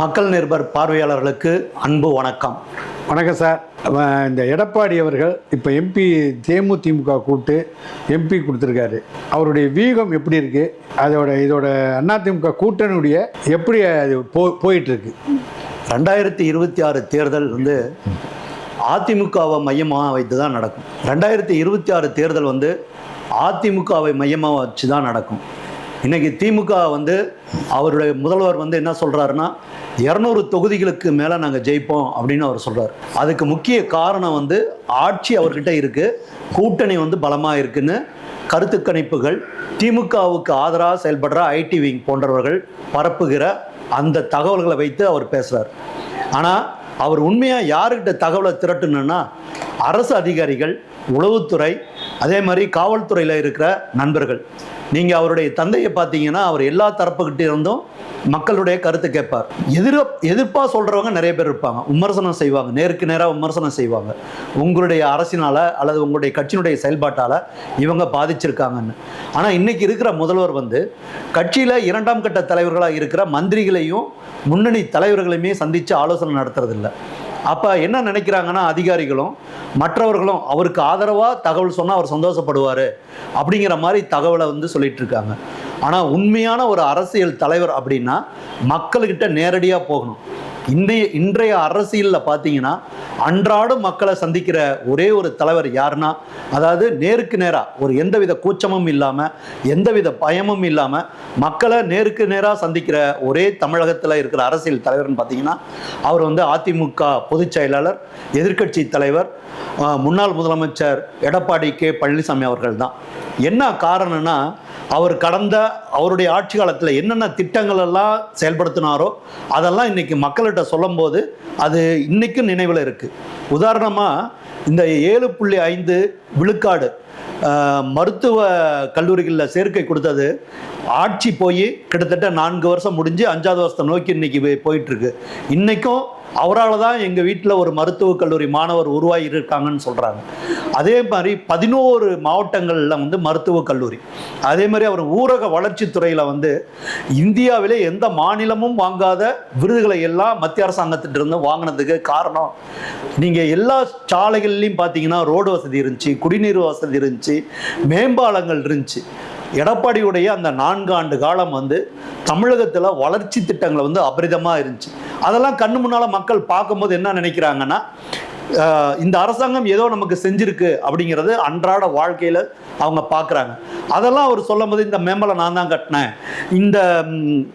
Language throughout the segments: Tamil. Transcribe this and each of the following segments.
மக்கள் நிருபர் பார்வையாளர்களுக்கு அன்பு வணக்கம். வணக்கம் சார். இந்த எடப்பாடி அவர்கள் இப்போ எம்பி தேமுதிமுக கூப்பிட்டு எம்பி கொடுத்துருக்காரு. அவருடைய வியூகம் எப்படி இருக்கு? அதோட இதோட அதிமுக கூட்டணியுடைய எப்படி அது போ போயிட்டு இருக்கு ரெண்டாயிரத்தி இருபத்தி ஆறு தேர்தல் வந்து அதிமுகவை மையமாக வைத்து தான் நடக்கும். ரெண்டாயிரத்தி இருபத்தி ஆறு தேர்தல் வந்து அதிமுகவை மையமாக வச்சு தான் நடக்கும். இன்னைக்கு திமுக வந்து அவருடைய முதல்வர் வந்து என்ன சொல்கிறாருன்னா இரநூறு தொகுதிகளுக்கு மேலே நாங்கள் ஜெயிப்போம் அப்படின்னு அவர் சொல்கிறார் அதுக்கு முக்கிய காரணம் வந்து ஆட்சி அவர்கிட்ட இருக்குது கூட்டணி வந்து பலமாக இருக்குன்னு கருத்து கணிப்புகள் திமுகவுக்கு ஆதரவாக செயல்படுற ஐடி விங் போன்றவர்கள் பரப்புகிற அந்த தகவல்களை வைத்து அவர் பேசுகிறார் ஆனால் அவர் உண்மையாக யாருக்கிட்ட தகவலை திரட்டணுன்னா அரசு அதிகாரிகள் உளவுத்துறை அதே மாதிரி காவல்துறையில் இருக்கிற நண்பர்கள். நீங்கள் அவருடைய தந்தையை பார்த்தீங்கன்னா அவர் எல்லா தரப்புக்கிட்ட இருந்தும் மக்களுடைய கருத்து கேட்பார். எதிர எதிர்ப்பாக சொல்கிறவங்க நிறைய பேர் இருப்பாங்க. விமர்சனம் செய்வாங்க. நேருக்கு நேராக விமர்சனம் செய்வாங்க. உங்களுடைய அரசினால் அல்லது உங்களுடைய கட்சியினுடைய செயல்பாட்டால் இவங்க பாதிச்சிருக்காங்கன்னு. ஆனால் இன்னைக்கு இருக்கிற முதல்வர் வந்து கட்சியில் இரண்டாம் கட்ட தலைவர்களாக இருக்கிற மந்திரிகளையும் முன்னணி தலைவர்களையுமே சந்தித்து ஆலோசனை நடத்துறதில்ல. அப்போ என்ன நினைக்கிறாங்கன்னா அதிகாரிகளும் மற்றவர்களும் அவருக்கு ஆதரவாக தகவல் சொன்னால் அவர் சந்தோஷப்படுவார் அப்படிங்கிற மாதிரி தகவலை வந்து சொல்லிட்டு இருக்காங்க. ஆனால் உண்மையான ஒரு அரசியல் தலைவர் அப்படின்னா மக்கள்கிட்ட நேரடியாக போகணும். இன்றைய இன்றைய அரசியலில் பார்த்தீங்கன்னா அன்றாடம் மக்களை சந்திக்கிற ஒரே ஒரு தலைவர் யாருன்னா அதாவது நேருக்கு நேராக ஒரு எந்தவித கூச்சமும் இல்லாமல் எந்தவித பயமும் இல்லாமல் மக்களை நேருக்கு நேராக சந்திக்கிற ஒரே தமிழகத்தில் இருக்கிற அரசியல் தலைவர்னு பார்த்தீங்கன்னா அவர் வந்து அதிமுக பொதுச் செயலாளர் எதிர்க்கட்சி தலைவர் முன்னாள் முதலமைச்சர் எடப்பாடி கே பழனிசாமி அவர்கள் தான் என்ன காரணம்னா அவர் கடந்த அவருடைய ஆட்சி காலத்தில் என்னென்ன திட்டங்கள் எல்லாம் செயல்படுத்தினாரோ அதெல்லாம் இன்னைக்கு மக்கள்கிட்ட சொல்லும்போது அது இன்னைக்கும் நினைவில் இருக்குது உதாரணமாக இந்த ஏழு புள்ளி ஐந்து விழுக்காடு மருத்துவ கல்லூரிகளில் சேர்க்கை கொடுத்தது ஆட்சி போய் கிட்டத்தட்ட நான்கு வருஷம் முடிஞ்சு அஞ்சாவது வருஷத்தை நோக்கி இன்னைக்கு போய்- இன்றைக்கும் அவரால் தான் எங்கள் வீட்டில் ஒரு மருத்துவக் கல்லூரி மாணவர் உருவாகி இருக்காங்கன்னு சொல்கிறாங்க அதே மாதிரி பதினோரு மாவட்டங்களில் வந்து மருத்துவக் கல்லூரி. அதே மாதிரி அவர் ஊரக வளர்ச்சித்துறையில் வந்து இந்தியாவிலே எந்த மாநிலமும் வாங்காத விருதுகளை எல்லாம் மத்திய அரசாங்கத்திட்டிருந்து வாங்கினதுக்கு காரணம் நீங்கள் எல்லா சாலைகள்லையும் பார்த்தீங்கன்னா ரோடு வசதி இருந்துச்சு குடிநீர் வசதி இருந்துச்சு மேம்பாலங்கள் இருந்துச்சு. எடப்பாடியுடைய அந்த நான்கு ஆண்டு காலம் வந்து தமிழகத்தில் வளர்ச்சி திட்டங்களை வந்து அபரிதமாக இருந்துச்சு. அதெல்லாம் கண்ணு முன்னால் மக்கள் பார்க்கும்போது என்ன நினைக்கிறாங்கன்னா இந்த அரசாங்கம் ஏதோ நமக்கு செஞ்சிருக்கு அப்படிங்கிறது அன்றாட வாழ்க்கையில் அவங்க பார்க்குறாங்க அதெல்லாம் அவர் சொல்லும் போது இந்த மேம்பலை நான் தான் கட்டினேன் இந்த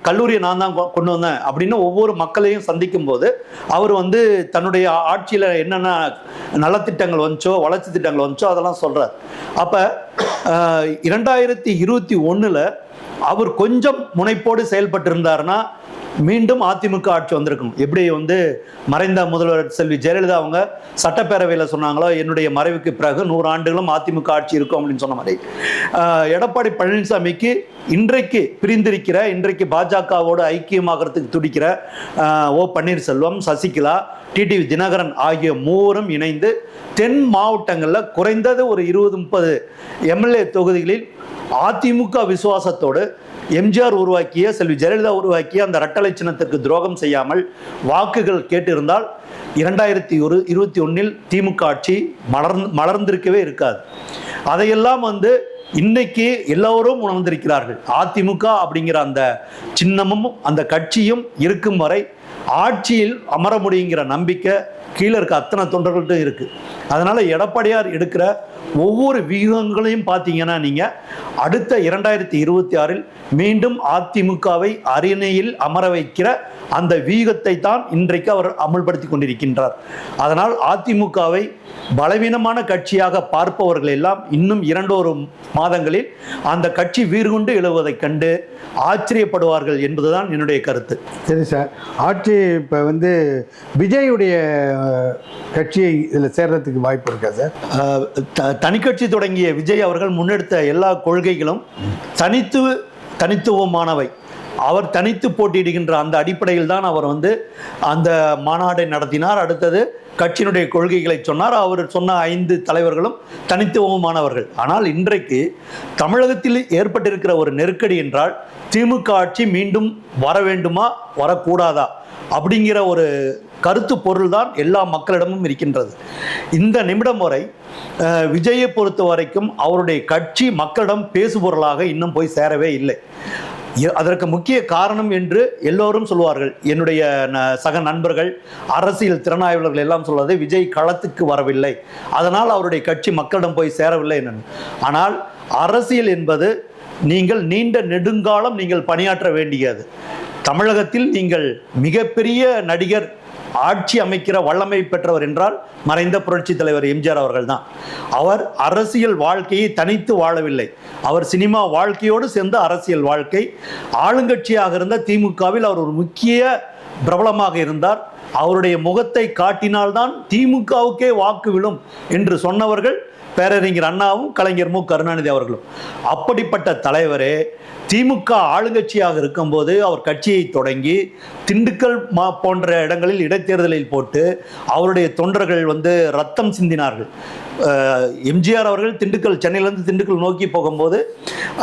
கல்லூரியை நான் தான் கொ- கொண்டு வந்தேன் அப்படின்னு ஒவ்வொரு மக்களையும் சந்திக்கும் போது அவர் வந்து தன்னுடைய ஆட்சியில் என்னென்ன நலத்திட்டங்கள் வந்துச்சோ வளர்ச்சி திட்டங்கள் வந்துச்சோ அதெல்லாம் சொல்கிறார் அப்போ இரண்டாயிரத்தி இருபத்தி ஒன்றில் அவர் கொஞ்சம் முனைப்போடு செயல்பட்டு இருந்தாருன்னா மீண்டும் அதிமுக ஆட்சி வந்திருக்கும். எப்படி வந்து மறைந்த முதல்வர் செல்வி ஜெயலலிதா அவங்க சட்டப்பேரவையில் சொன்னாங்களோ என்னுடைய மறைவுக்கு பிறகு நூறு ஆண்டுகளும் அதிமுக ஆட்சி இருக்கும் அப்படின்னு சொன்ன மாதிரி. எடப்பாடி பழனிசாமிக்கு இன்றைக்கு பிரிந்திருக்கிற இன்றைக்கு பாஜகவோடு ஐக்கியமாகறதுக்கு துடிக்கிற ஓ பன்னீர்செல்வம் சசிகலா டிடிவி தினகரன் ஆகிய மூவரும் இணைந்து தென் மாவட்டங்களில் குறைந்தது ஒரு இருபது முப்பது எம்எல்ஏ தொகுதிகளில் அதிமுக விசுவாசத்தோடு எம்ஜிஆர் உருவாக்கிய செல்வி ஜெயலலிதா உருவாக்கிய அந்த ரட்டளை சின்னத்திற்கு துரோகம் செய்யாமல் வாக்குகள் கேட்டிருந்தால் இரண்டாயிரத்தி ஒரு இருபத்தி ஒன்றில் திமுக ஆட்சி மலர் மலர்ந்திருக்கவே இருக்காது. அதையெல்லாம் வந்து இன்னைக்கு எல்லோரும் உணர்ந்திருக்கிறார்கள். அதிமுக அப்படிங்கிற அந்த சின்னமும் அந்த கட்சியும் இருக்கும் வரை ஆட்சியில் அமர முடியுங்கிற நம்பிக்கை கீழே இருக்க அத்தனை தொண்டர்கள்ட்ட இருக்குது அதனால் எடப்பாடியார் எடுக்கிற ஒவ்வொரு விகிதங்களையும் பார்த்தீங்கன்னா நீங்கள் அடுத்த இரண்டாயிரத்தி இருபத்தி ஆறில் மீண்டும் அதிமுகவை அரியணையில் அமர வைக்கிற அந்த வியூகத்தை தான் இன்றைக்கு அவர் அமுல்படுத்தி கொண்டிருக்கின்றார். அதனால் அதிமுகவை பலவீனமான கட்சியாக பார்ப்பவர்கள் எல்லாம் இன்னும் இரண்டொரு மாதங்களில் அந்த கட்சி வீர்கொண்டு எழுவதைக் கண்டு ஆச்சரியப்படுவார்கள் என்பதுதான் என்னுடைய கருத்து. சரி சார். ஆட்சி இப்போ வந்து விஜயுடைய கட்சியை இதில் சேர்றதுக்கு வாய்ப்பு இருக்கா சார்? த- தனிக்கட்சி தொடங்கிய விஜய் அவர்கள் முன்னெடுத்த எல்லா கொள்கைகளும் தனித்து தனித்துவமானவை. அவர் தனித்து போட்டியிடுகின்ற அந்த அடிப்படையில் தான் அவர் வந்து அந்த மாநாடை நடத்தினார். அடுத்தது கட்சியினுடைய கொள்கைகளை சொன்னார். அவர் சொன்ன ஐந்து தலைவர்களும் தனித்துவமானவர்கள். ஆனால் இன்றைக்கு தமிழகத்தில் ஏற்பட்டிருக்கிற ஒரு நெருக்கடி என்றால் திமுக ஆட்சி மீண்டும் வர வேண்டுமா வரக்கூடாதா? அப்படிங்கிற ஒரு கருத்து பொருள்தான் எல்லா மக்களிடமும் இருக்கின்றது. இந்த நிமிடம் வரை விஜயை பொறுத்த வரைக்கும் அவருடைய கட்சி மக்களிடம் பேசுபொருளாக இன்னும் போய் சேரவே இல்லை. அதற்கு முக்கிய காரணம் என்று எல்லோரும் சொல்வார்கள். என்னுடைய ந- சக நண்பர்கள் அரசியல் திறனாய்வாளர்கள் எல்லாம் சொல்வது விஜய் களத்துக்கு வரவில்லை. அதனால் அவருடைய கட்சி மக்களிடம் போய் சேரவில்லை என்னன்னு. ஆனால் அரசியல் என்பது நீங்கள் நீண்ட நெடுங்காலம் நீங்கள் பணியாற்ற வேண்டியது. தமிழகத்தில் நீங்கள் மிகப்பெரிய நடிகர் ஆட்சி அமைக்கிற வல்லமை பெற்றவர் என்றால் மறைந்த புரட்சி தலைவர் எம்ஜிஆர் அவர்கள்தான். அவர் அரசியல் வாழ்க்கையை தனித்து வாழவில்லை. அவர் சினிமா வாழ்க்கையோடு சேர்ந்த அரசியல் வாழ்க்கை. ஆளுங்கட்சியாக இருந்த திமுகவில் அவர் ஒரு முக்கிய பிரபலமாக இருந்தார். அவருடைய முகத்தை காட்டினால்தான் திமுகவுக்கே வாக்கு விழும் என்று சொன்னவர்கள் பேரறிஞர் அண்ணாவும் கலைஞர் மு. கருணாநிதி அவர்களும். அப்படிப்பட்ட தலைவரே திமுக ஆளுங்கட்சியாக இருக்கும்போது அவர் கட்சியை தொடங்கி திண்டுக்கல் மா போன்ற இடங்களில் இடைத்தேர்தலில் போட்டு அவருடைய தொண்டர்கள் வந்து ரத்தம் சிந்தினார்கள். எம்ஜிஆர் அவர்கள் திண்டுக்கல் சென்னையிலேருந்து திண்டுக்கல் நோக்கி போகும்போது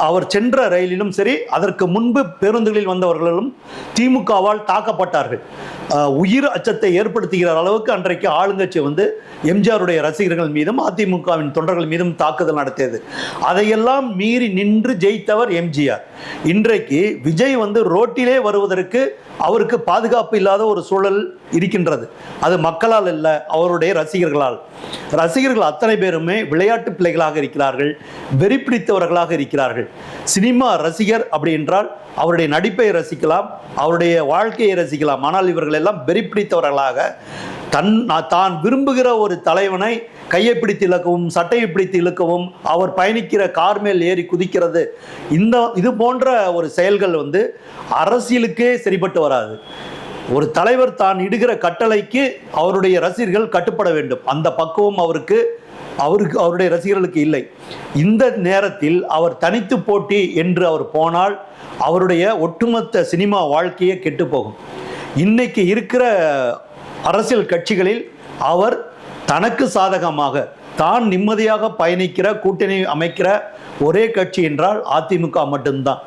அவர் சென்ற ரயிலிலும் சரி அதற்கு முன்பு பேருந்துகளில் வந்தவர்களும் திமுகவால் தாக்கப்பட்டார்கள். உயிர் அச்சத்தை ஏற்படுத்துகிற அளவுக்கு அன்றைக்கு ஆளுங்கட்சி வந்து எம்ஜிஆருடைய ரசிகர்கள் மீதும் அதிமுகவின் தொண்டர்கள் மீதும் தாக்குதல் நடத்தியது. அதையெல்லாம் மீறி நின்று ஜெயித்தவர் எம்ஜிஆர். இன்றைக்கு விஜய் வந்து ரோட்டிலே வருவதற்கு அவருக்கு பாதுகாப்பு இல்லாத ஒரு சூழல் இருக்கின்றது. அது மக்களால் அல்ல அவருடைய ரசிகர்களால். ரசிகர்கள் அத்தனை பேருமே விளையாட்டு பிள்ளைகளாக இருக்கிறார்கள் வெறி பிடித்தவர்களாக இருக்கிறார்கள். சினிமா ரசிகர் அப்படி என்றால் அவருடைய நடிப்பை ரசிக்கலாம் அவருடைய வாழ்க்கையை ரசிக்கலாம். ஆனால் இவர்கள் எல்லாம் வெறி பிடித்தவர்களாக தன் தான் விரும்புகிற ஒரு தலைவனை கையை பிடித்து இழுக்கவும் சட்டையை பிடித்து இழுக்கவும் அவர் பயணிக்கிற கார் மேல் ஏறி குதிக்கிறது. இந்த இது போன்ற ஒரு செயல்கள் வந்து அரசியலுக்கே சரிப்பட்டு வராது. ஒரு தலைவர் தான் இடுகிற கட்டளைக்கு அவருடைய ரசிகர்கள் கட்டுப்பட வேண்டும். அந்த பக்குவம் அவருக்கு அவருக்கு அவருடைய ரசிகர்களுக்கு இல்லை. இந்த நேரத்தில் அவர் தனித்து போட்டி என்று அவர் போனால் அவருடைய ஒட்டுமொத்த சினிமா வாழ்க்கையே கெட்டு போகும் இன்னைக்கு இருக்கிற அரசியல் கட்சிகளில் அவர் தனக்கு சாதகமாக தான் நிம்மதியாக பயணிக்கிற கூட்டணி அமைக்கிற ஒரே கட்சி என்றால் அதிமுக மட்டும்தான்.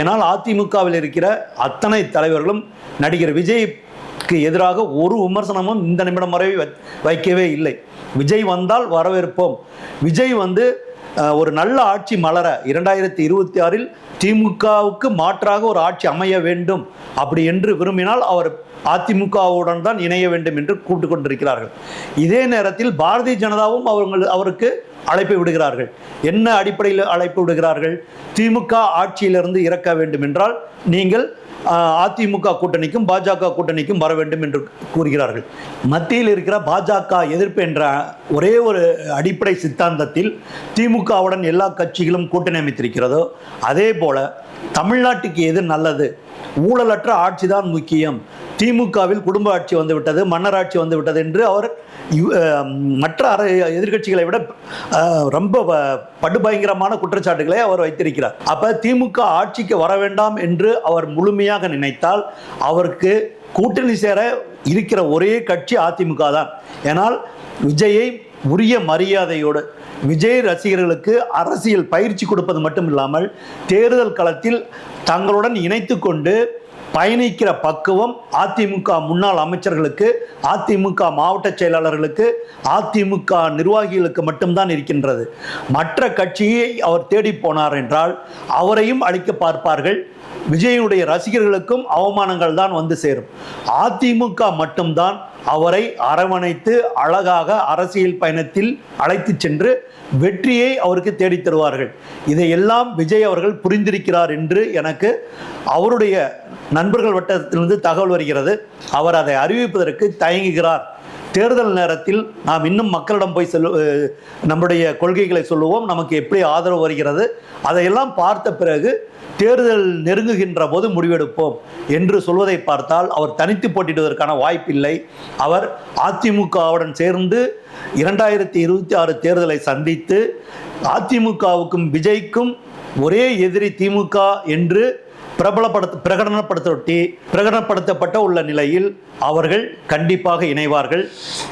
ஏனால் அதிமுகவில் இருக்கிற அத்தனை தலைவர்களும் நடிகர் விஜய்க்கு எதிராக ஒரு விமர்சனமும் இந்த நிமிடம் வரை வை- வைக்கவே இல்லை. விஜய் வந்தால் வரவேற்போம். விஜய் வந்து ஒரு நல்ல ஆட்சி மலர இரண்டாயிரத்தி இருபத்தி ஆறில் திமுகவுக்கு மாற்றாக ஒரு ஆட்சி அமைய வேண்டும் அப்படி என்று விரும்பினால் அவர் அதிமுகவுடன் தான் இணைய வேண்டும் என்று கூப்பிட்டு கொண்டிருக்கிறார்கள். இதே நேரத்தில் பாரதிய ஜனதாவும் அவர்கள் அவருக்கு அழைப்பு விடுகிறார்கள். என்ன அடிப்படையில் அழைப்பு விடுகிறார்கள்? திமுக ஆட்சியிலிருந்து இறக்க வேண்டும் என்றால் நீங்கள் அதிமுக கூட்டணிக்கும் பாஜக கூட்டணிக்கும் வர வேண்டும் என்று கூறுகிறார்கள். மத்தியில் இருக்கிற பாஜக எதிர்ப்பு என்ற ஒரே ஒரு அடிப்படை சித்தாந்தத்தில் திமுகவுடன் எல்லா கட்சிகளும் கூட்டணி அமைத்திருக்கிறதோ அதே போல தமிழ்நாட்டுக்கு எது நல்லது? ஊழலற்ற ஆட்சிதான் முக்கியம். திமுகவில் குடும்ப ஆட்சி வந்துவிட்டது மன்னராட்சி வந்துவிட்டது என்று அவர் மற்ற அர எதிர்க்கட்சிகளை விட ரொம்ப வ- படுபயங்கரமான குற்றச்சாட்டுகளை அவர் வைத்திருக்கிறார். அப்ப திமுக ஆட்சிக்கு வர வேண்டாம் என்று அவர் முழுமையாக நினைத்தால் அவருக்கு கூட்டணி சேர இருக்கிற ஒரே கட்சி அதிமுக தான். ஏனால் விஜயை உரிய மரியாதையோடு விஜய் ரசிகர்களுக்கு அரசியல் பயிற்சி கொடுப்பது மட்டும் இல்லாமல் தேர்தல் களத்தில் தங்களுடன் இணைத்து கொண்டு பயணிக்கிற பக்குவம் அதிமுக முன்னாள் அமைச்சர்களுக்கு அதிமுக மாவட்ட செயலாளர்களுக்கு அதிமுக நிர்வாகிகளுக்கு மட்டும்தான் இருக்கின்றது. மற்ற கட்சியை அவர் தேடி போனார் என்றால் அவரையும் அழிக்க பார்ப்பார்கள். விஜயனுடைய ரசிகர்களுக்கும் அவமானங்கள் தான் வந்து சேரும். அதிமுக மட்டும்தான் அவரை அரவணைத்து அழகாக அரசியல் பயணத்தில் அழைத்து சென்று வெற்றியை அவருக்கு தேடித் தருவார்கள். இதையெல்லாம் விஜய் அவர்கள் புரிந்திருக்கிறார் என்று எனக்கு அவருடைய நண்பர்கள் வட்டத்திலிருந்து தகவல் வருகிறது. அவர் அதை அறிவிப்பதற்கு தயங்குகிறார். தேர்தல் நேரத்தில் நாம் இன்னும் மக்களிடம் போய் செல்லு நம்முடைய கொள்கைகளை சொல்லுவோம். நமக்கு எப்படி ஆதரவு வருகிறது? அதையெல்லாம் பார்த்த பிறகு தேர்தல் நெருங்குகின்ற போது முடிவெடுப்போம் என்று சொல்வதை பார்த்தால் அவர் தனித்து போட்டியிடுவதற்கான வாய்ப்பில்லை. அவர் அதிமுகவுடன் சேர்ந்து இரண்டாயிரத்தி இருபத்தி ஆறு தேர்தலை சந்தித்து அதிமுகவுக்கும் விஜய்க்கும் ஒரே எதிரி திமுக என்று பிரபலப்படுத்த பிரகடனப்படுத்தி பிரகடனப்படுத்தப்பட்ட உள்ள நிலையில் அவர்கள் கண்டிப்பாக இணைவார்கள்.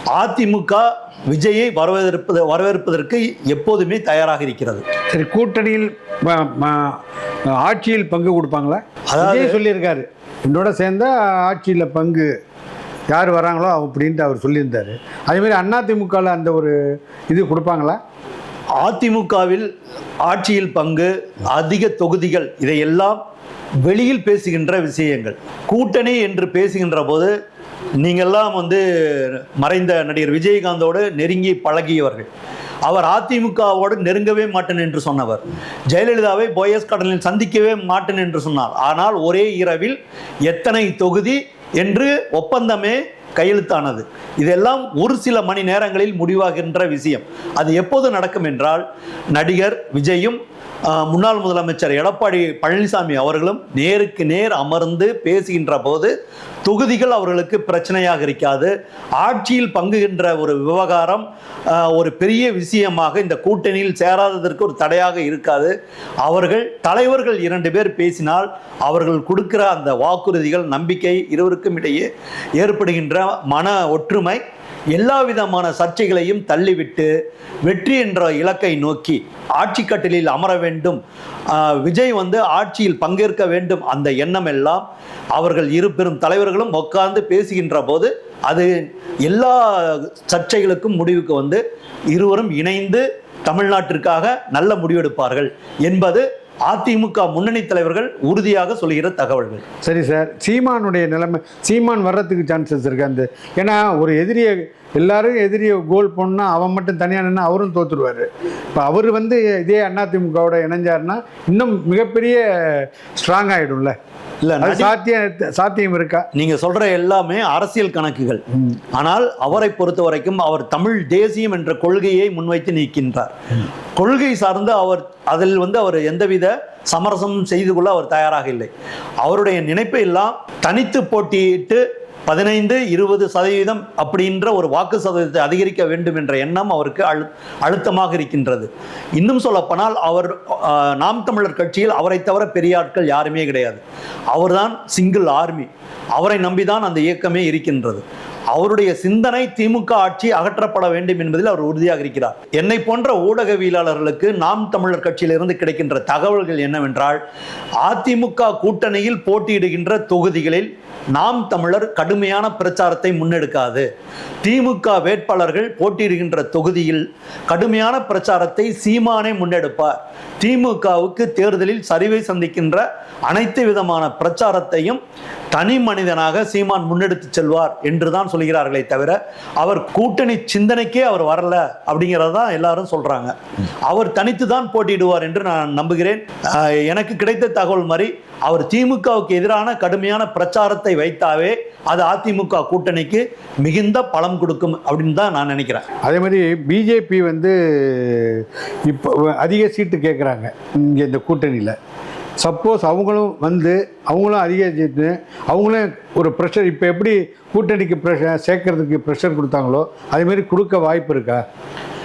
அதிமுக விஜயை வரவேற்பது வரவேற்பதற்கு எப்போதுமே தயாராக இருக்கிறது. சரி கூட்டணியில் ஆட்சியில் பங்கு கொடுப்பாங்களா? அதாவது- சொல்லியிருக்காரு என்னோட சேர்ந்தா ஆட்சியில் பங்கு யார் வராங்களோ அப்படின்ட்டு அவர் சொல்லியிருந்தார். அதேமாதிரி அதிமுகவில் அந்த ஒரு இது கொடுப்பாங்களா? அதிமுகவில் ஆட்சியில் பங்கு அதிக தொகுதிகள் இதையெல்லாம் வெளியில் பேசுகின்ற விஷயங்கள். கூட்டணி என்று பேசுகின்ற போது நீங்கள்லாம் வந்து மறைந்த நடிகர் விஜயகாந்தோடு நெருங்கி பழகியவர்கள். அவர் அதிமுகவோடு நெருங்கவே மாட்டேன் என்று சொன்னவர். ஜெயலலிதாவை போயஸ் கடலில் சந்திக்கவே மாட்டேன் என்று சொன்னார். ஆனால் ஒரே இரவில் எத்தனை தொகுதி என்று ஒப்பந்தமே கையெழுத்தானது. இதெல்லாம் ஒரு சில மணி நேரங்களில் முடிவாகின்ற விஷயம். அது எப்போது நடக்கும் என்றால் நடிகர் விஜயும் முன்னாள் முதலமைச்சர் எடப்பாடி பழனிசாமி அவர்களும் நேருக்கு நேர் அமர்ந்து பேசுகின்ற போது தொகுதிகள் அவர்களுக்கு பிரச்சனையாக இருக்காது. ஆட்சியில் பங்குகின்ற ஒரு விவகாரம் ஒரு பெரிய விஷயமாக இந்த கூட்டணியில் சேராததற்கு ஒரு தடையாக இருக்காது. அவர்கள் தலைவர்கள் இரண்டு பேர் பேசினால் அவர்கள் கொடுக்கிற அந்த வாக்குறுதிகள் நம்பிக்கை இருவருக்கும் இடையே ஏற்படுகின்ற மன ஒற்றுமை எல்லா விதமான சர்ச்சைகளையும் தள்ளிவிட்டு வெற்றி என்ற இலக்கை நோக்கி ஆட்சி கட்டிலில் அமர வேண்டும் வேண்டும். விஜய் வந்து ஆட்சியில் பங்கேற்க வேண்டும் அந்த எண்ணம் எல்லாம் அவர்கள் இரு பெரும் தலைவர்களும் உட்கார்ந்து பேசுகின்ற போது அது எல்லா சர்ச்சைகளுக்கும் முடிவுக்கு வந்து இருவரும் இணைந்து தமிழ்நாட்டிற்காக நல்ல முடிவெடுப்பார்கள் என்பது அதிமுக முன்னணி தலைவர்கள் உறுதியாக சொல்கிற தகவல்கள். சரி சார் சீமானுடைய நிலைமை சீமான் வர்றதுக்கு சான்சஸ் இருக்கு? அந்த ஏன்னா ஒரு எதிரியை எல்லாரும் எதிரியை கோல் பண்ணா அவன் மட்டும் தனியாக நின்று அவரும் தோத்துருவார். இப்போ அவர் வந்து இதே அதிமுகவோட இணைஞ்சாருன்னா இன்னும் மிகப்பெரிய ஸ்ட்ராங் ஆகிடும்ல இல்ல சாத்தியம் சாத்தியம் இருக்கா? நீங்க சொல்ற எல்லாமே அரசியல் கணக்குகள். ஆனால் அவரை பொறுத்த வரைக்கும் அவர் தமிழ் தேசியம் என்ற கொள்கையை முன்வைத்து நிற்கின்றார். கொள்கை சார்ந்து அவர் அதில் வந்து அவர் எந்தவித சமரசம் செய்து கொள்ள அவர் தயாராக இல்லை. அவருடைய நினைப்பை எல்லாம் தனித்து போட்டியிட்டு பதினைந்து இருபது சதவீதம் அப்படின்ற ஒரு வாக்கு சதவீதத்தை அதிகரிக்க வேண்டும் என்ற எண்ணம் அவருக்கு அழு அழுத்தமாக இருக்கின்றது. இன்னும் சொல்லப்போனால் அவர் நாம் தமிழர் கட்சியில் அவரை தவிர பெரிய ஆட்கள் யாருமே கிடையாது. அவர்தான் சிங்கிள் ஆர்மி. அவரை நம்பிதான் அந்த இயக்கமே இருக்கின்றது. அவருடைய சிந்தனை திமுக ஆட்சி அகற்றப்பட வேண்டும் என்பதில் அவர் உறுதியாக இருக்கிறார். என்னை போன்ற ஊடகவியலாளர்களுக்கு நாம் தமிழர் கட்சியிலிருந்து கிடைக்கின்ற தகவல்கள் என்னவென்றால் அதிமுக கூட்டணியில் போட்டியிடுகின்ற தொகுதிகளில் நாம் தமிழர் கடுமையான பிரச்சாரத்தை முன்னெடுக்காது. திமுக வேட்பாளர்கள் போட்டியிடுகின்ற தொகுதியில் கடுமையான பிரச்சாரத்தை சீமானே முன்னெடுப்பார். திமுகவுக்கு தேர்தலில் சரிவை சந்திக்கின்ற அனைத்து விதமான பிரச்சாரத்தையும் தனி மனிதனாக சீமான் முன்னெடுத்து செல்வார் என்று தான் சொல்கிறார்களே தவிர அவர் கூட்டணி சிந்தனைக்கே அவர் வரல அப்படிங்கிறத தான் எல்லாரும் சொல்றாங்க. அவர் தனித்து தான் போட்டியிடுவார் என்று நான் நம்புகிறேன். எனக்கு கிடைத்த தகவல் மாதிரி அவர் திமுகவுக்கு எதிரான கடுமையான பிரச்சாரத்தை வைத்தாவே அது அதிமுக கூட்டணிக்கு மிகுந்த பலம் கொடுக்கும் அப்படின்னு தான் நான் நினைக்கிறேன். அதே மாதிரி பிஜேபி வந்து இப்போ அதிக சீட்டு கேட்குறாங்க இங்கே இந்த கூட்டணியில். சப்போஸ் அவங்களும் வந்து அவங்களும் அதிக சீட்டு அவங்களும் ஒரு ப்ரெஷர் இப்போ எப்படி கூட்டணிக்கு ப்ரெஷர் சேர்க்கறதுக்கு ப்ரெஷர் கொடுத்தாங்களோ அதேமாரி கொடுக்க வாய்ப்பு இருக்கா?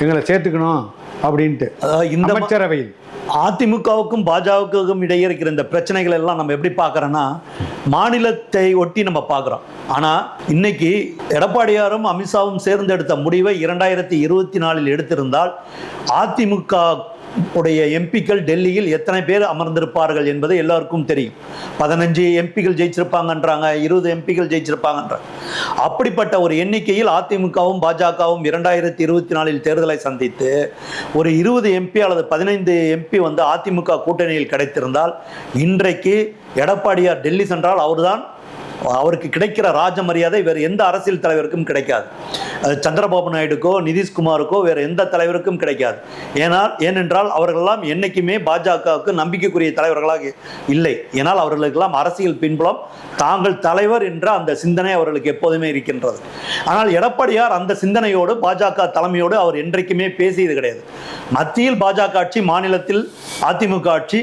எங்களை சேர்த்துக்கணும் அப்படின்ட்டு. இந்த அமைச்சரவையில். அதிமுகவுக்கும் பாஜகவுக்கும் இடையே இருக்கிற இந்த பிரச்சனைகள் எல்லாம் நம்ம எப்படி பார்க்கறோம்னா மாநிலத்தை ஒட்டி நம்ம பார்க்குறோம். ஆனால் இன்னைக்கு எடப்பாடியாரும் அமித்ஷாவும் சேர்ந்து எடுத்த முடிவை இரண்டாயிரத்தி இருபத்தி நாலில் எடுத்திருந்தால் அதிமுக உடைய எம்பிக்கள் டெல்லியில் எத்தனை பேர் அமர்ந்திருப்பார்கள் என்பது எல்லாருக்கும் தெரியும். பதினஞ்சு எம்பிகள் ஜெயிச்சிருப்பாங்கன்றாங்க இருபது எம்பிகள் ஜெயிச்சிருப்பாங்கன்றாங்க அப்படிப்பட்ட ஒரு எண்ணிக்கையில் அதிமுகவும் பாஜகவும் இரண்டாயிரத்தி இருபத்தி நாலில் தேர்தலை சந்தித்து ஒரு இருபது எம்பி அல்லது பதினைந்து எம்பி வந்து அதிமுக கூட்டணியில் கிடைத்திருந்தால் இன்றைக்கு எடப்பாடியார் டெல்லி சென்றால் அவர்தான் அவருக்கு கிடைக்கிற ராஜ மரியாதை வேறு எந்த அரசியல் தலைவருக்கும் கிடைக்காது. சந்திரபாபு நாயுடுக்கோ நிதிஷ்குமாருக்கோ வேறு எந்த தலைவருக்கும் கிடைக்காது. ஏனால் ஏனென்றால் அவர்களெல்லாம் என்றைக்குமே பாஜகவுக்கு நம்பிக்கைக்குரிய தலைவர்களாக இல்லை. ஏனால் அவர்களுக்கெல்லாம் அரசியல் பின்புலம் தாங்கள் தலைவர் என்ற அந்த சிந்தனை அவர்களுக்கு எப்போதுமே இருக்கின்றது. ஆனால் எடப்பாடியார் அந்த சிந்தனையோடு பாஜக தலைமையோடு அவர் என்றைக்குமே பேசியது கிடையாது. மத்தியில் பாஜக ஆட்சி மாநிலத்தில் அதிமுக ஆட்சி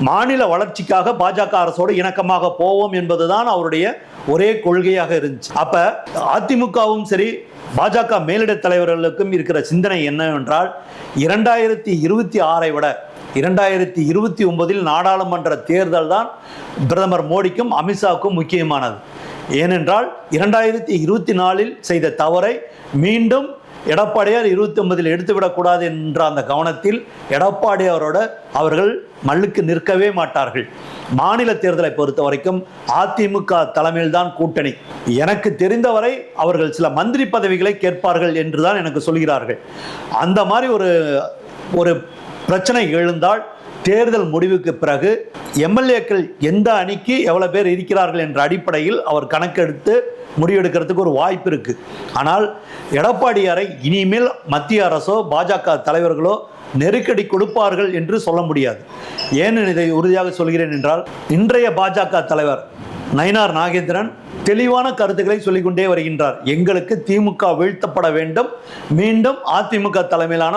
மாநில வளர்ச்சிக்காக பாஜக அரசோடு இணக்கமாக போவோம் என்பதுதான் அவருடைய ஒரே கொள்கையாக இருந்துச்சு. அப்ப அதிமுகவும் சரி பாஜக மேலிட தலைவர்களுக்கும் இருக்கிற சிந்தனை என்னவென்றால் இரண்டாயிரத்தி இருபத்தி ஆறை விட இரண்டாயிரத்தி இருபத்தி ஒன்பதில் நாடாளுமன்ற தேர்தல் தான் பிரதமர் மோடிக்கும் அமித்ஷாவுக்கும் முக்கியமானது. ஏனென்றால் இரண்டாயிரத்தி இருபத்தி நாலில் செய்த தவறை மீண்டும் எடப்பாடியார் இருபத்தி ஒன்பதில் எடுத்துவிடக்கூடாது என்ற அந்த கவனத்தில் எடப்பாடியாரோட அவர்கள் மல்லுக்கு நிற்கவே மாட்டார்கள். மாநில தேர்தலை பொறுத்த வரைக்கும் அதிமுக தலைமையில்தான் கூட்டணி. எனக்கு தெரிந்தவரை அவர்கள் சில மந்திரி பதவிகளை கேட்பார்கள் என்றுதான் எனக்கு சொல்கிறார்கள். அந்த மாதிரி ஒரு ஒரு பிரச்சனை எழுந்தால் தேர்தல் முடிவுக்கு பிறகு எம்எல்ஏக்கள் எந்த அணிக்கு எவ்வளோ பேர் இருக்கிறார்கள் என்ற அடிப்படையில் அவர் கணக்கெடுத்து முடிவெடுக்கிறதுக்கு ஒரு வாய்ப்பு இருக்குது ஆனால் எடப்பாடியாரை இனிமேல் மத்திய அரசோ பாஜக தலைவர்களோ நெருக்கடி கொடுப்பார்கள் என்று சொல்ல முடியாது. ஏன் இதை உறுதியாக சொல்கிறேன் என்றால் இன்றைய பாஜக தலைவர் நயினார் நாகேந்திரன் தெளிவான கருத்துக்களை சொல்லிக்கொண்டே வருகின்றார். எங்களுக்கு திமுக வீழ்த்தப்பட வேண்டும். மீண்டும் அதிமுக தலைமையிலான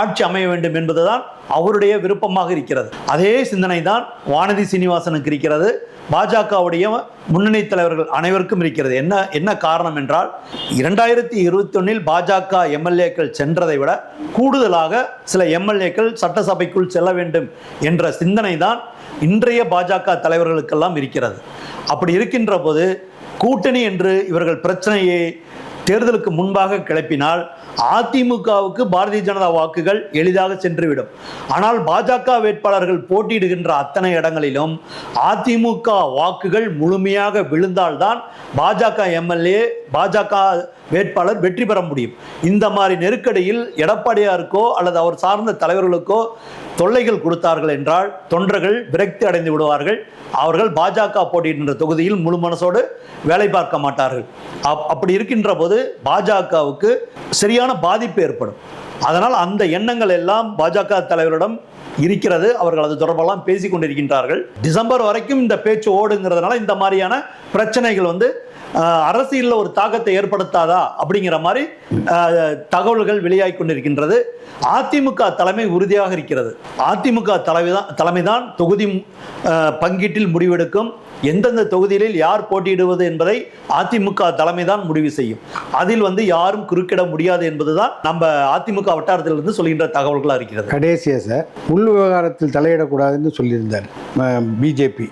ஆட்சி அமைய வேண்டும் என்பதுதான் அவருடைய விருப்பமாக இருக்கிறது. அதே சிந்தனை தான் வானதி சீனிவாசனுக்கு இருக்கிறது. பாஜகவுடைய முன்னணி தலைவர்கள் அனைவருக்கும் இருக்கிறது. என்ன என்ன காரணம் என்றால் இரண்டாயிரத்தி இருபத்தொன்னில் பாஜக எம்எல்ஏக்கள் சென்றதை விட கூடுதலாக சில எம்எல்ஏக்கள் சட்டசபைக்குள் செல்ல வேண்டும் என்ற சிந்தனை தான் இன்றைய பாஜக தலைவர்களுக்கெல்லாம் இருக்கிறது. அப்படி இருக்கின்ற போது கூட்டணி என்று இவர்கள் பிரச்சனையை தேர்தலுக்கு முன்பாக கிளப்பினால் அதிமுகவுக்கு பாரதிய ஜனதா வாக்குகள் எளிதாக சென்றுவிடும். ஆனால் பாஜக வேட்பாளர்கள் போட்டியிடுகின்ற அத்தனை இடங்களிலும் அதிமுக வாக்குகள் முழுமையாக விழுந்தால்தான் பாஜக எம்எல்ஏ பாஜக வேட்பாளர் வெற்றி பெற முடியும். இந்த மாதிரி நெருக்கடியில் எடப்பாடியாருக்கோ அல்லது அவர் சார்ந்த தலைவர்களுக்கோ தொல்லைகள் கொடுத்தார்கள் என்றால் தொண்டர்கள் விரக்தி அடைந்து விடுவார்கள். அவர்கள் பாஜக போட்டியிடுகின்ற தொகுதியில் முழு மனசோடு வேலை பார்க்க மாட்டார்கள். அப்- அப்படி இருக்கின்ற போது பாஜகவுக்கு சரியான பாதிப்பு ஏற்படும். அதனால் அந்த எண்ணங்கள் எல்லாம் பாஜக தலைவரிடம் இருக்கிறது. அவர்கள் அது தொடர்பெல்லாம் பேசிக்கொண்டிருக்கின்றார்கள். டிசம்பர் வரைக்கும் இந்த பேச்சு ஓடுங்கிறதுனால இந்த மாதிரியான பிரச்சனைகள் வந்து அரசியலில் ஒரு தாக்கத்தை ஏற்படுத்தாதா அப்படிங்கிற மாதிரி தகவல்கள் வெளியாகி கொண்டிருக்கின்றது. அதிமுக தலைமை உறுதியாக இருக்கிறது. அதிமுக தலைமைதான் தலைமைதான் தொகுதி பங்கீட்டில் முடிவெடுக்கும். எந்தெந்த தொகுதிகளில் யார் போட்டியிடுவது என்பதை அதிமுக தலைமை தான் முடிவு செய்யும். அதில் வந்து யாரும் குறுக்கிட முடியாது என்பதுதான் நம்ம அதிமுக வட்டாரத்திலிருந்து சொல்கின்ற தகவல்களாக இருக்கிறது. கடைசியாக சார் உள் விவகாரத்தில் தலையிடக்கூடாதுன்னு சொல்லியிருந்தார் பிஜேபி.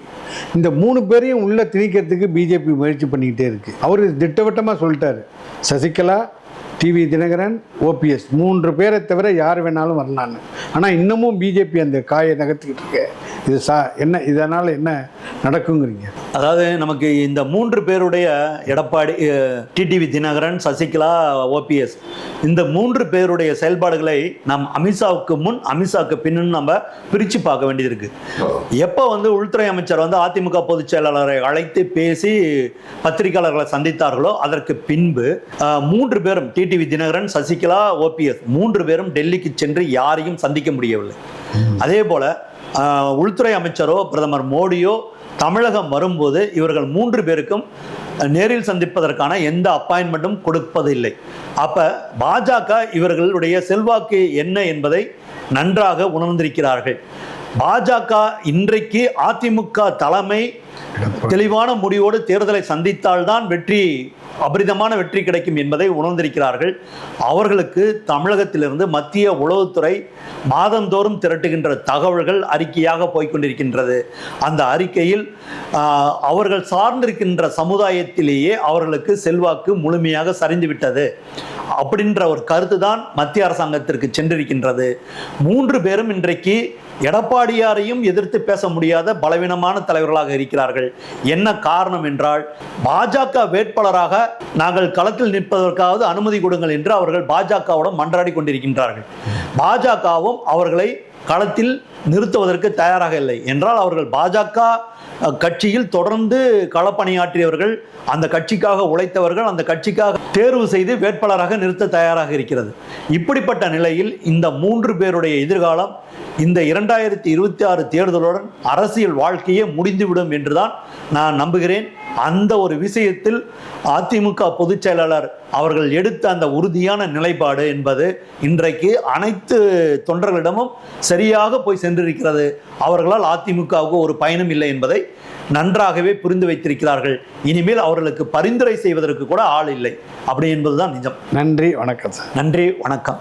இந்த மூணு பேரையும் உள்ள திணிக்கிறதுக்கு பிஜேபி முயற்சி பண்ணிக்கிட்டே இருக்கு. அவர் திட்டவட்டமாக சொல்லிட்டாரு. சசிகலா டிவி தினகரன் ஓபிஎஸ் மூன்று பேரை தவிர யார் வேணாலும் வரலான்னு. ஆனால் இன்னமும் பிஜேபி அந்த காயை நகர்த்திக்கிட்டு இருக்கு. இது சா என்ன இதனால் என்ன நடக்குங்கிறீங்க? அதாவது நமக்கு இந்த மூன்று பேருடைய எடப்பாடி டிடிவி தினகரன் சசிகலா ஓபிஎஸ் இந்த மூன்று பேருடைய செயல்பாடுகளை நாம் அமித்ஷாவுக்கு முன் அமித்ஷாவுக்கு பின்னு நம்ம பிரித்து பார்க்க வேண்டியது இருக்கு. எப்போ வந்து உள்துறை அமைச்சர் வந்து அதிமுக பொதுச் செயலாளரை அழைத்து பேசி பத்திரிகையாளர்களை சந்தித்தார்களோ அதற்கு பின்பு மூன்று பேரும் டிடிவி தினகரன் சசிகலா ஓபிஎஸ் மூன்று பேரும் டெல்லிக்கு சென்று யாரையும் சந்திக்க முடியவில்லை. அதே போல உள்துறை அமைச்சரோ பிரதமர் மோடியோ தமிழகம் வரும்போது இவர்கள் மூன்று பேருக்கும் நேரில் சந்திப்பதற்கான எந்த அப்பாயின்மெண்ட்டும் கொடுப்பதில்லை. அப்போ பாஜக இவர்களுடைய செல்வாக்கு என்ன என்பதை நன்றாக உணர்ந்திருக்கிறார்கள். பாஜக இன்றைக்கு அதிமுக தலைமை தெளிவான முடிவோடு தேர்தலை சந்தித்தால்தான் வெற்றி அபரிதமான வெற்றி கிடைக்கும் என்பதை உணர்ந்திருக்கிறார்கள். அவர்களுக்கு தமிழகத்திலிருந்து மத்திய உளவுத்துறை மாதந்தோறும் திரட்டுகின்ற தகவல்கள் அறிக்கையாக போய்க்கொண்டிருக்கின்றது. அந்த அறிக்கையில் அவர்கள் சார்ந்திருக்கின்ற சமுதாயத்திலேயே அவர்களுக்கு செல்வாக்கு முழுமையாக சரிந்துவிட்டது. அப்படின்ற ஒரு கருத்து தான் மத்திய அரசாங்கத்திற்கு சென்றிருக்கின்றது. மூன்று பேரும் இன்றைக்கு எடப்பாடியாரையும் எதிர்த்து பேச முடியாத பலவீனமான தலைவர்களாக இருக்கிறார்கள். என்ன காரணம் என்றால் பாஜக வேட்பாளராக நாங்கள் களத்தில் நிற்பதற்காவது அனுமதி கொடுங்கள் என்று அவர்கள் பாஜகவுடன் மன்றாடி கொண்டிருக்கின்றார்கள். பாஜகவும் அவர்களை களத்தில் நிறுத்துவதற்கு தயாராக இல்லை. என்றால் அவர்கள் பாஜக கட்சியில் தொடர்ந்து களப்பணியாற்றியவர்கள் அந்த கட்சிக்காக உழைத்தவர்கள் அந்த கட்சிக்காக தேர்வு செய்து வேட்பாளராக நிறுத்த தயாராக இருக்கிறது. இப்படிப்பட்ட நிலையில் இந்த மூன்று பேருடைய எதிர்காலம் இந்த இரண்டாயிரத்தி இருபத்தி ஆறு தேர்தலுடன் அரசியல் வாழ்க்கையே முடிந்துவிடும் என்றுதான் நான் நம்புகிறேன். அந்த ஒரு விஷயத்தில் அதிமுக பொதுச் செயலாளர் அவர்கள் எடுத்த அந்த உறுதியான நிலைப்பாடு என்பது இன்றைக்கு அனைத்து தொண்டர்களிடமும் சரியாக போய் சென்றிருக்கிறது. அவர்களால் அதிமுகவுக்கு ஒரு பயனும் இல்லை என்பதை நன்றாகவே புரிந்து வைத்திருக்கிறார்கள். இனிமேல் அவர்களுக்கு பரிந்துரை செய்வதற்கு கூட ஆள் இல்லை. அப்படி என்பதுதான் நிஜம். நன்றி வணக்கம் சார். நன்றி வணக்கம்.